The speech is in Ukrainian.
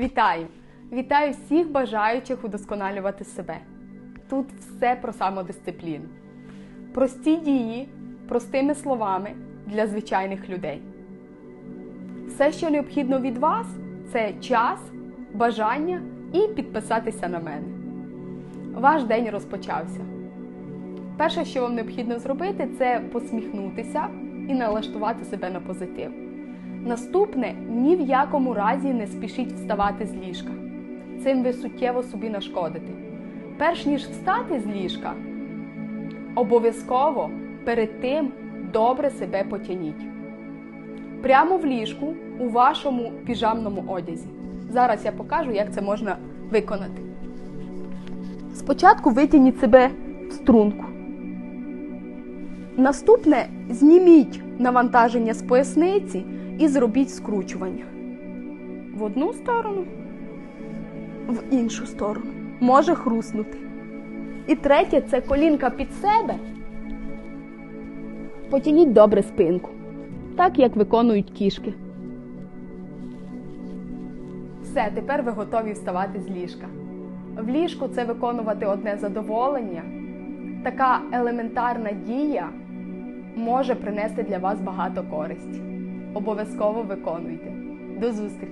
Вітаю! Вітаю всіх бажаючих удосконалювати себе. Тут все про самодисципліну. Прості дії, простими словами для звичайних людей. Все, що необхідно від вас, це час, бажання і підписатися на мене. Ваш день розпочався. Перше, що вам необхідно зробити, це посміхнутися і налаштувати себе на позитив. Наступне ні в якому разі не спішіть вставати з ліжка. Цим ви суттєво собі нашкодите. Перш ніж встати з ліжка, обов'язково перед тим добре себе потяніть. Прямо в ліжку у вашому піжамному одязі. Зараз я покажу, як це можна виконати. Спочатку витягніть себе в струнку. Наступне зніміть навантаження з поясниці і зробіть скручування. В одну сторону, в іншу сторону. Може хруснути. І третє це колінка під себе. Потягніть добре спинку, так як виконують кішки. Все, тепер ви готові вставати з ліжка. В ліжку це виконувати одне задоволення. Така елементарна дія може принести для вас багато користі. Обов'язково виконуйте. До зустрічі!